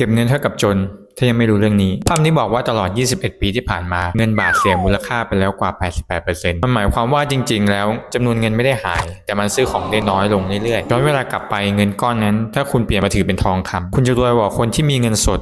เก็บเงินเท่ากับจน ถ้ายังไม่รู้เรื่องนี้ภาพนี้บอกว่าตลอด 21 ปีที่ผ่านมาเงินบาทเสียมูลค่าไปแล้วกว่า 88%มันหมายความว่าจริง ๆ แล้วจำนวนเงินไม่ได้หาย แต่มันซื้อของได้น้อยลงเรื่อยๆย้อนเวลากลับไปเงินก้อนนั้น ถ้าคุณเปลี่ยนมาถือเป็นทองคำคุณจะรวยกว่าคนที่มีเงินสด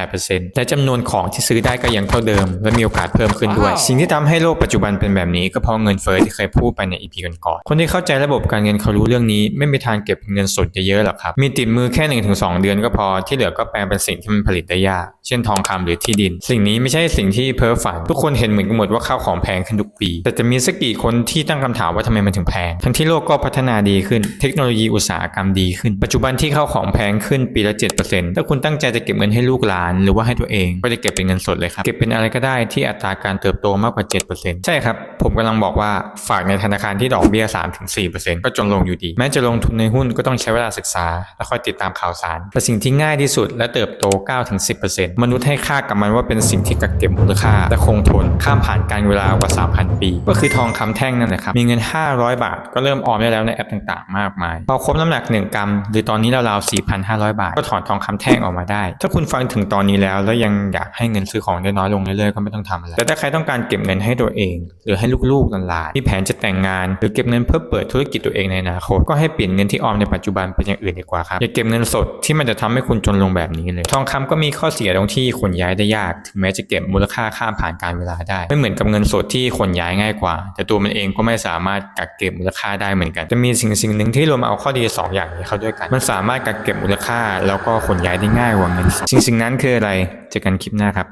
88%และจำนวนของที่ซื้อได้ก็ยังเท่าเดิม และมีโอกาสเพิ่มขึ้นด้วยว้าวสิ่งที่ทำให้โลกปัจจุบันเป็นแบบนี้ก็เพราะเงินเฟ้อที่เคยพูดไปใน EP ก่อนๆคนที่เข้าใจระบบการเงินเขารู้เรื่องนี้ ไม่มีทางเก็บเงินสดเยอะๆหรอกครับมีติดมือแค่ 1-2 เดือนก็พอที่เหลือก็แปลงเป็นสิ่งที่มันผลิตได้ยากเช่นทองคำหรือที่ดิน สิ่งนี้ไม่ใช่สิ่งที่เพ้อฝัน ทุกคนเห็นเหมือนกันหมดว่าข้าวของแพงขึ้นทุกปี แต่จะมีสักกี่คนที่ตั้งคำถามว่าทำไมมันถึงแพง ทั้งที่โลกก็พัฒนาดีขึ้น เทคโนโลยีอุตสาหกรรมดีขึ้น ปัจจุบันที่ข้าวของแพงขึ้นปีละ 7%ถ้าคุณตั้งใจจะเก็บเงินให้ลูกหลาน หรือว่าให้ตัวเองก็จะเก็บเป็นเงินสดเลยครับ เก็บเป็นอะไรก็ได้ที่อัตราการเติบโตมากกว่า 7%ใช่ครับ ผมกำลังบอกว่าฝากในธนาคารที่ดอกเบี้ย 3-4%ก็จนลงอยู่ดี แม้จะลงทุนในหุ้นก็ต้องใช้เวลาศึกษา และคอยติดตามข่าวสาร แต่สิ่งที่ง่ายที่สุดและเติบโต 9-10%มนุษย์ให้ค่ากับมันว่าเป็นสิ่งที่กักเก็บมูลค่าและคงทนข้ามผ่านการเวลากว่า 3,000 ปี ก็คือทองคำแท่งนั่นแหละครับ มีเงิน 500 บาท ก็เริ่มออมได้แล้วในแอปต่างๆ มากมาย พอครบน้ำหนัก 1 กรัม หรือตอนนี้ราวๆ4,500 บาท ก็ถอนทองคำแท่งออกมาได้ ถ้าคุณฟังถึงตอนนี้แล้วแล้วยังอยากให้เงินซื้อของได้น้อยลงเรื่อยๆก็ไม่ต้องทำอะไรแต่ถ้าใครต้องการเก็บเงินให้ตัวเอง หรือให้ลูกๆหลานๆมีแผนจะแต่งงาน หรือเก็บเงินเพื่อเปิดธุรกิจตัวเองในอนาคตก็ให้เปลี่ยนเงินที่ออมในปัจจุบันเป็นอย่างอื่นดีกว่าครับอย่าเก็บเงินสดที่มันจะทำให้คุณจนลงแบบนี้เลย ทองคำก็มีข้อเสียตรงที่ขนย้ายได้ยาก ถึงแม้จะเก็บมูลค่าข้ามผ่านการเวลาได้ ไม่เหมือนกับเงินสดที่ขนย้ายง่ายกว่า แต่ตัวมันเองก็ไม่สามารถกักเก็บมูลค่าได้เหมือนกัน จะมีสิ่งสิ่งหนึ่งที่รวมเอาข้อดีสองอย่างนี้เข้าด้วยกัน มันสามารถกักเก็บมูลค่า แล้วก็ขนย้ายได้ง่ายกว่าเงินสดสิ่งสิ่งนั้นคืออะไรเจอกันคลิปหน้าครับ